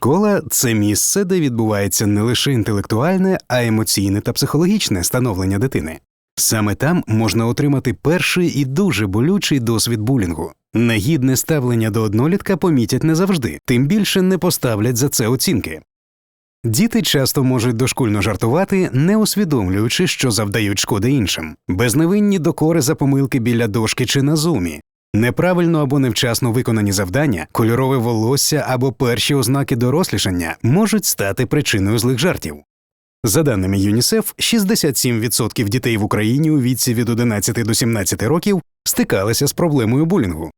Школа це місце, де відбувається не лише інтелектуальне, а й емоційне та психологічне становлення дитини. Саме там можна отримати перший і дуже болючий досвід булінгу. Негідне ставлення до однолітка помітять не завжди, тим більше не поставлять за це оцінки. Діти часто можуть дошкульно жартувати, не усвідомлюючи, що завдають шкоди іншим, безневинні докори за помилки біля дошки чи на зумі, неправильно або невчасно виконані завдання, кольорове волосся або перші ознаки дорослішання можуть стати причиною злих жартів. За даними ЮНІСЕФ, 67% дітей в Україні у віці від 11 до 17 років стикалися з проблемою булінгу.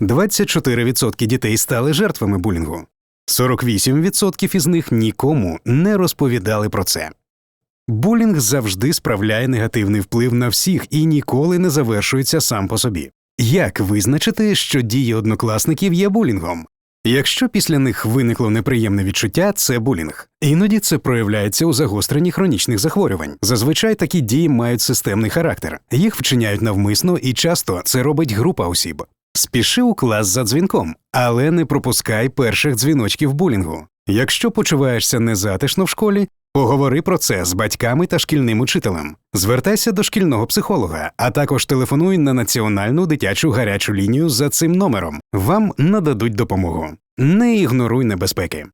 24% дітей стали жертвами булінгу. 48% із них нікому не розповідали про це. Булінг завжди справляє негативний вплив на всіх і ніколи не завершується сам по собі. Як визначити, що дії однокласників є булінгом? Якщо після них виникло неприємне відчуття, це булінг. Іноді це проявляється у загостренні хронічних захворювань. Зазвичай такі дії мають системний характер, їх вчиняють навмисно і часто це робить група осіб. Спіши у клас за дзвінком, але не пропускай перших дзвіночків булінгу. Якщо почуваєшся незатишно в школі, поговори про це з батьками та шкільним учителем. Звертайся до шкільного психолога, а також телефонуй на національну дитячу гарячу лінію за цим номером. Вам нададуть допомогу. Не ігноруй небезпеки.